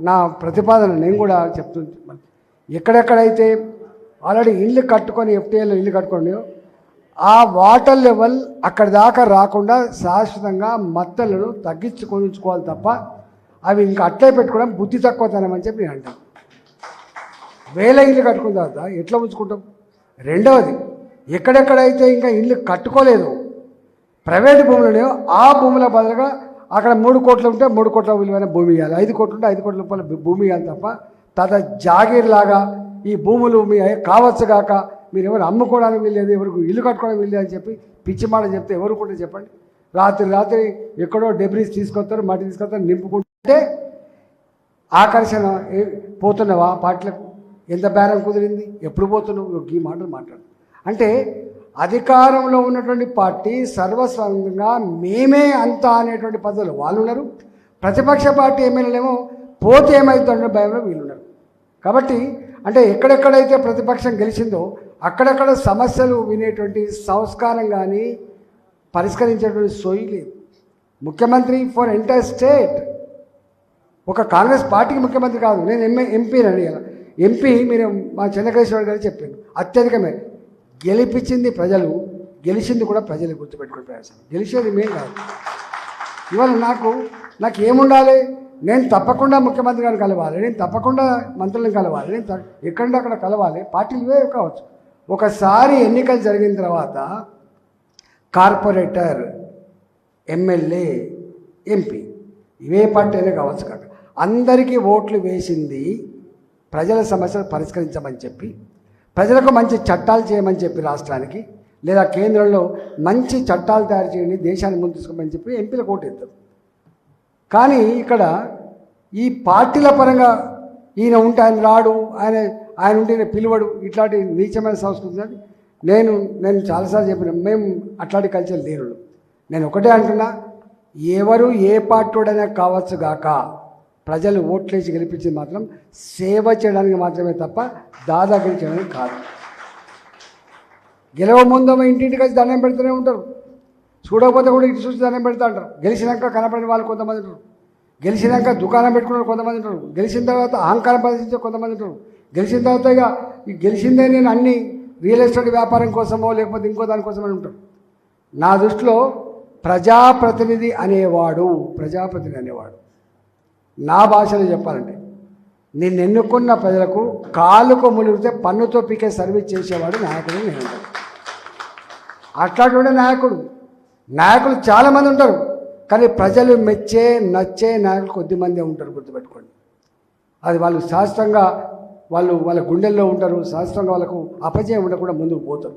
నా ప్రతిపాదన నేను కూడా చెప్తుంది ఎక్కడెక్కడైతే ఆల్రెడీ ఇల్లు కట్టుకొని ఎఫ్టీఏలో ఇల్లు కట్టుకొని ఆ వాటర్ లెవెల్ అక్కడి దాకా రాకుండా శాశ్వతంగా మత్తలను తగ్గించుకొని ఉంచుకోవాలి తప్ప అవి ఇంకా అట్లే పెట్టుకోవడం బుద్ధి తక్కువతనం అని చెప్పి నేను అంటాను. వేల ఇల్లు కట్టుకున్న తర్వాత ఎట్లా ఉంచుకుంటాం? రెండవది ఎక్కడెక్కడైతే ఇంకా ఇల్లు కట్టుకోలేదు ప్రైవేట్ భూములు ఆ భూముల బదులుగా అక్కడ మూడు కోట్లు ఉంటే మూడు కోట్ల విలువైన భూమి ఇవ్వాలి. ఐదు కోట్లు ఉంటే ఐదు కోట్ల రూపాయల భూమి ఇవ్వాలి తప్ప తద జాగీర్లాగా ఈ భూములు మీ కావచ్చు కాక మీరు ఎవరు అమ్ముకోవడానికి వీల్లేదు ఎవరికి ఇల్లు కట్టుకోవడానికి వీల్లేదు అని చెప్పి పిచ్చి మాట చెప్తే ఎవరు కూడా చెప్పండి. రాత్రి రాత్రి ఎక్కడో డెబ్రీస్ తీసుకొస్తారు మట్టి తీసుకొస్తారు నింపుకుంటే ఆకర్షణ పోతున్నావా? పాటలకు ఎంత బేరం కుదిరింది? ఎప్పుడు పోతున్నావు? ఈ మాటలు మాట్లాడు. అంటే అధికారంలో ఉన్నటువంటి పార్టీ సర్వస్వంగా మేమే అంత అనేటువంటి పద్ధతులు వాళ్ళు ఉన్నారు ప్రతిపక్ష పార్టీ ఎమ్మెల్యేలేమో పోతే ఏమవుతుందో భయంలో వీళ్ళు ఉన్నారు కాబట్టి అంటే ఎక్కడెక్కడైతే ప్రతిపక్షం గెలిచిందో అక్కడక్కడ సమస్యలు వినేటువంటి సంస్కారం కానీ పరిష్కరించేటువంటి సోయి లేదు. ముఖ్యమంత్రి ఫర్ ఎంటైర్ స్టేట్. ఒక కాంగ్రెస్ పార్టీకి ముఖ్యమంత్రి కాదు. నేను ఎంఏ ఎంపీని అడిగాను ఎంపీ మీరు మా చంద్రకేశ్వర గారు చెప్పాను అత్యధికమే. గెలిపించింది ప్రజలు గెలిచింది కూడా ప్రజలు గుర్తుపెట్టుకుని ప్రయాసం. గెలిచేది మేం కాదు. ఇవాళ నాకు నాకు ఏముండాలి? నేను తప్పకుండా ముఖ్యమంత్రి గారిని కలవాలి నేను తప్పకుండా మంత్రులను కలవాలి నేను త- అక్కడ కలవాలి. పార్టీలు ఇవే కావచ్చు. ఒకసారి ఎన్నికలు జరిగిన తర్వాత కార్పొరేటర్ ఎమ్మెల్యే ఎంపీ ఇవే పార్టీ అయినా కావచ్చు కాక. అందరికీ ఓట్లు వేసింది ప్రజల సమస్యలు పరిష్కరించమని చెప్పి ప్రజలకు మంచి చట్టాలు చేయమని చెప్పి రాష్ట్రానికి లేదా కేంద్రంలో మంచి చట్టాలు తయారు చేయండి దేశాన్ని ముందు తీసుకోమని చెప్పి ఎంపీలకు ఓటు కానీ ఇక్కడ ఈ పార్టీల పరంగా ఈయన ఉంటే ఆయన రాడు ఆయన ఆయన ఉంటే ఈయన పిలువడు ఇట్లాంటి నీచమైన సంస్కృతి అని నేను నేను చాలాసార్లు చెప్పిన మేము అట్లాంటి కల్చర్ లేరు నేను ఒకటే అంటున్నా ఎవరు ఏ పార్టీ కావచ్చు గాక ప్రజలు ఓట్లేసి గెలిపించింది మాత్రం సేవ చేయడానికి మాత్రమే తప్ప దాదాగిరి చేయడానికి కాదు. గెలవ ముందు ఇంటింటికి వచ్చి దండం పెడుతూనే ఉంటారు. చూడకపోతే కూడా ఇటు చూసి దండం పెడతా అంటారు. గెలిచినాక కనపడిన వాళ్ళు కొంతమంది ఉంటారు. గెలిచినాక దుకాణం పెట్టుకున్న కొంతమంది ఉంటారు. గెలిచిన తర్వాత అహంకారం ప్రదర్శించే కొంతమంది ఉంటారు. గెలిచిన తర్వాత ఇక గెలిచిందే నేను అన్ని రియల్ ఎస్టేట్ వ్యాపారం కోసమో లేకపోతే ఇంకో దానికోసమో అని ఉంటారు. నా దృష్టిలో ప్రజాప్రతినిధి అనేవాడు ప్రజాప్రతినిధి అనేవాడు. నా భాషలో చెప్పాలంటే నిన్ను ఎన్నుకున్న ప్రజలకు కాలుకు ములిగితే పన్నుతో పీకే సర్వీస్ చేసేవాడు నాయకుడు నేను అట్లాంటి నాయకుడు నాయకులు చాలామంది ఉంటారు కానీ ప్రజలు మెచ్చే నచ్చే నాయకులు కొద్దిమందే ఉంటారు గుర్తుపెట్టుకోండి. అది వాళ్ళు శాస్త్రంగా వాళ్ళు వాళ్ళ గుండెల్లో ఉంటారు శాస్త్రంగా వాళ్ళకు అపజయం ఉండకుండా ముందుకు పోతారు.